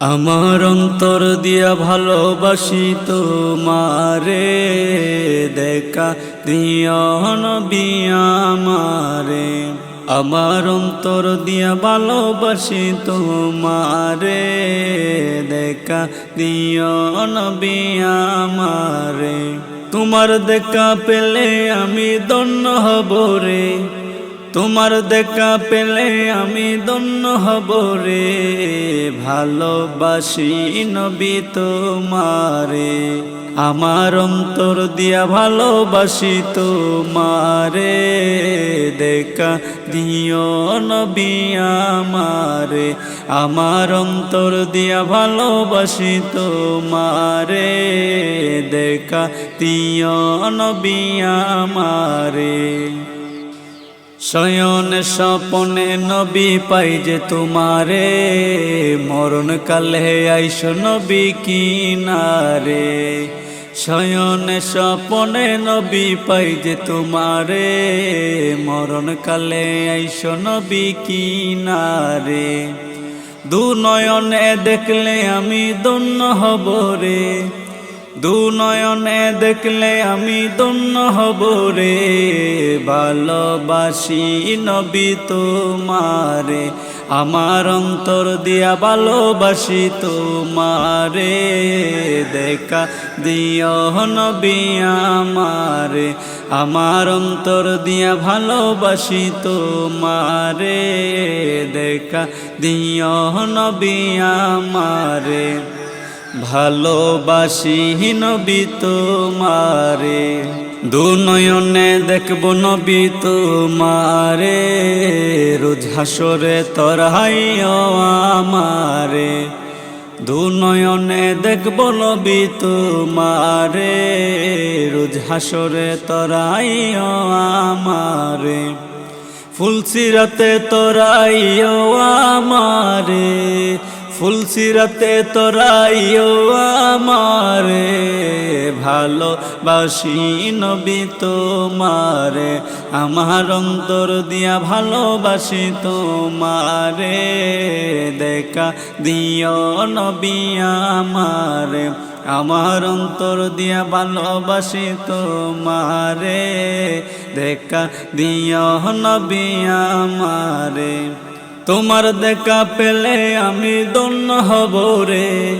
আমার অন্তর দিয়া ভালোবাসি তোমারে, দেখা দিও নবী আমারে। অন্তর দিয়া ভালোবাসি তোমারে, দেখা দিও নবী আমারে। তোমার দেখা পেলে আমি দন্য হব রে। তোমার দেখা পেলে আমি দন্য হব রে। ভালোবাসি নবী তোমারে। আমার অন্তর দিয়া ভালোবাসি তোমারে। দেখা দিও নবী আমারে। আমার অন্তর দিয়া ভালোবাসি তোমারে। দেখা দিও নবী আমারে। শয়ন স্বপনে নবী পাই যে তোমারে, মরণ কালে আইস নবী কিনারে। শয়ন স্বপনে নবী পাই যে তোমারে, মরণ কালে আইস নবী কিনারে। দু নয়নে দেখলে আমি দন্য হব রে দু নয়নে দেখলে আমি দন্য হব রে। ভালোবাসি নবী তোমারে, আমার অন্তর দিয়া ভালোবাসি তোমারে। দেখা দিও নবী আমারে, আমার অন্তর দিয়া ভালোবাসি তোমারে। দেখা দিও নবী আমারে। ভালোবাসি নবী তোমারে। দু নয়নে দেখব নবী তোমারে। রোজ হাসরে তরাইও আমারে। দু নয়নে দেখব নবী তোমারে। রোজ হাসরে তরাইও আমারে। ফুলসিরাতে তোরাইও আমারে। ফুলসিরাতে তোরাইও আমারে ভালো বাসি নবী তোমারে, আমার অন্তর দিয়া ভালোবাসি তোমারে, দেখা দিও নবী আমারে, আমার অন্তর দিয়া ভালোবাসি তোমারে, দেখা দিও নবী আমারে। তোমার দেখা পেলে আমি দন্য হব রে।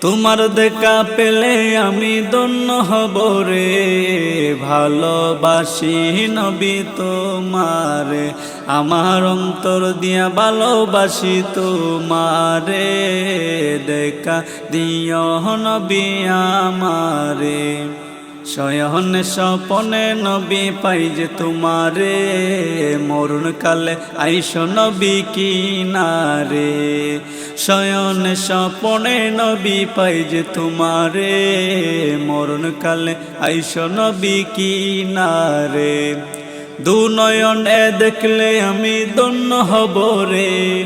তোমার দেখা পেলে আমি দন্য হব রে। ভালোবাসি নবী তোমারে, আমার অন্তর দিয়া ভালোবাসি তোমারে। দেখা দিও নবী আমারে। শয়ন স্বপনে নবী পাই যে তোমারে। মরুণ কালে আইস নবী কিনারে। শয়ন স্বপনে নবী পাই যে তোমারে। মরুণ কালে আইস নবী কিনারে। দু নয়নে দেখলে আমি দন্য হব রে।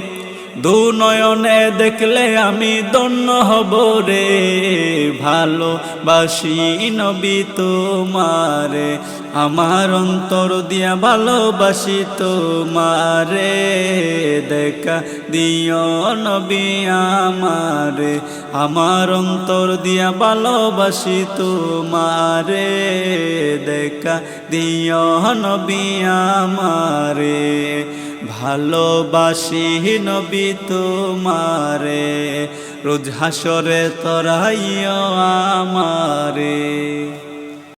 দু নয়নে দেখলে আমি দন্য হব রে। ভালোবাসি নবী তোমারে, আমার অন্তর দিয়া ভালোবাসি তোমারে। দেখা দিও নবী আমারে, আমার অন্তর দিয়া ভালোবাসি তোমারে। দেখা দিও নবী আমারে। ভালোবাসি নবী তোমারে রোজ হাসরে তরাইয় আমারে।